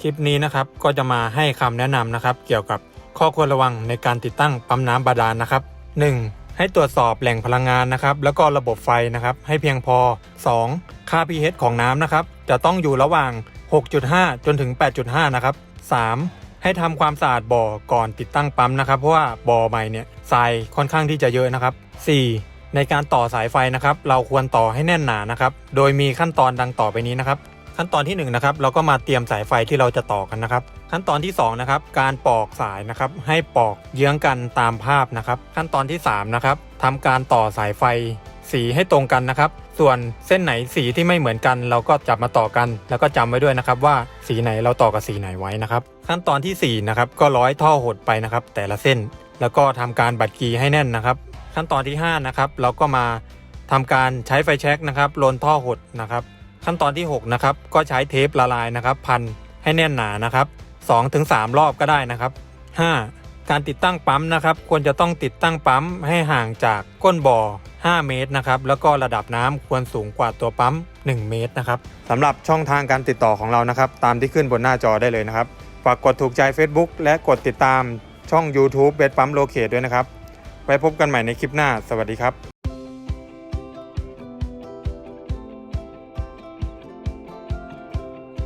คลิปนี้นะครับก็จะมาให้คำแนะนำนะครับ เกี่ยวกับข้อควรระวังในการติดตั้งปั๊มน้ำบาดาลนะครับ 1. ให้ตรวจสอบแหล่งพลังงานนะครับ แล้วก็ระบบไฟนะครับ ให้เพียงพอ 2. ค่า pH ของน้ำนะครับ จะต้องอยู่ระหว่าง 6.5 จนถึง 8.5 นะครับ 3. ให้ทำความสะอาดบ่อก่อนติดตั้งปั๊มนะครับ เพราะว่าบ่อใหม่เนี่ยทรายค่อนข้างที่จะเยอะนะครับ 4. ในการต่อสายไฟนะครับ เราควรต่อให้แน่นหนานะครับ โดยมีขั้นตอนดังต่อไปนี้นะครับ ขั้นตอนที่1นงนะครับเราก็มาเตรียมสายไฟที่เราจะต่อกันนะครับ ขั้นตอนที่2นะครับการปอกสายนะครับให้ปอกเยื้องกันตามภาพนะครับ ขั้นตอนที่3นะครับทำการต่อสายไฟสีให้ตรงกันนะครับ ส่วนเส้นไหนสีที่ไม่เหมือนกัน เราก็จับมาต่อกัน แล้วก็จำไว้ด้วยนะครับ ว่าสีไหนเราต่อกับสีไหนไว้นะครับ ขั้นตอนที่4นะครับก็ร้อยท่อหดไปนะครับ แต่ละเส้น แล้วก็ทำการบัดกีให้แน่นนะครับ ขั้นตอนที่5นะครับเราก็มาทำการใช้ไฟแช็กนะครับลนท่อหดนะครับ ขั้นตอนที่ 6 นะครับ ก็ใช้เทปละลายนะครับ พันให้แน่นหนานะครับ2-3 รอบก็ได้นะครับ 5. การติดตั้งปั๊มนะครับ ควรจะต้องติดตั้งปั๊มให้ห่างจากก้นบ่อ 5 เมตรนะครับ แล้วก็ระดับน้ำควรสูงกว่าตัวปั๊ม 1 เมตรนะครับสำหรับช่องทางการติดต่อของเรานะครับ ตามที่ขึ้นบนหน้าจอได้เลยนะครับ ฝากกดถูกใจ Facebook และกดติดตามช่อง YouTube เบสปั๊มโลเคด้วยนะครับ ไว้พบกันใหม่ในคลิปหน้า สวัสดีครับ